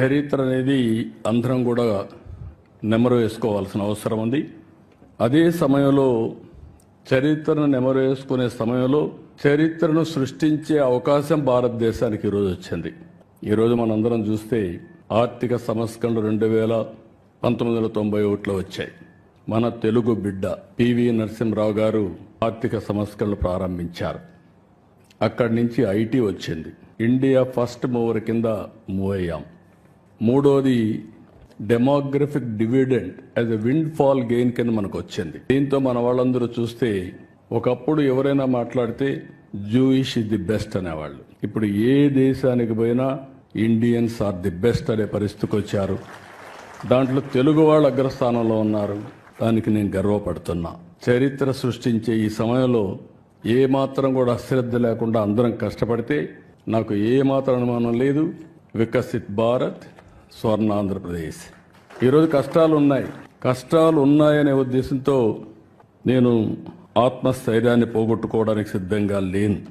చరిత్ర అనేది అందరం కూడా నెమరు వేసుకోవాల్సిన అవసరం ఉంది. అదే సమయంలో చరిత్రను నెమరు వేసుకునే సమయంలో చరిత్రను సృష్టించే అవకాశం భారతదేశానికి ఈరోజు వచ్చింది. ఈరోజు మనందరం చూస్తే ఆర్థిక సంస్కరణలు రెండు వేల పంతొమ్మిది వందల తొంభై ఒకటిలో వచ్చాయి. మన తెలుగు బిడ్డ పివి నరసింహరావు గారు ఆర్థిక సంస్కరణలు ప్రారంభించారు. అక్కడి నుంచి ఐటీ వచ్చింది. ఇండియా ఫస్ట్ మూవర్ కింద మూవ్ అయ్యాం. మూడోది demographic dividend as a windfall gain కింద మనకు వచ్చింది. దీంతో మన వాళ్ళందరూ చూస్తే ఒకప్పుడు ఎవరైనా మాట్లాడితే జూయిష్ ఇస్ ది బెస్ట్ అనేవాళ్ళు. ఇప్పుడు ఏ దేశానికి పోయినా ఇండియన్స్ ఆర్ ది బెస్ట్ అనే పరిస్థితికి వచ్చారు. దాంట్లో తెలుగు వాళ్ళు అగ్రస్థానంలో ఉన్నారు. దానికి నేను గర్వపడుతున్నా. చరిత్ర సృష్టించే ఈ సమయంలో ఏ మాత్రం కూడా అశ్రద్ధ లేకుండా అందరం కష్టపడితే నాకు ఏ మాత్రం అనుమానం లేదు. వికసిత్ భారత్. స్వర్ణ ఆంధ్రప్రదేశ్ ఈరోజు కష్టాలు ఉన్నాయి. కష్టాలు ఉన్నాయనే ఉద్దేశంతో నేను ఆత్మస్థైర్యాన్ని పోగొట్టుకోవడానికి సిద్ధంగా లేను.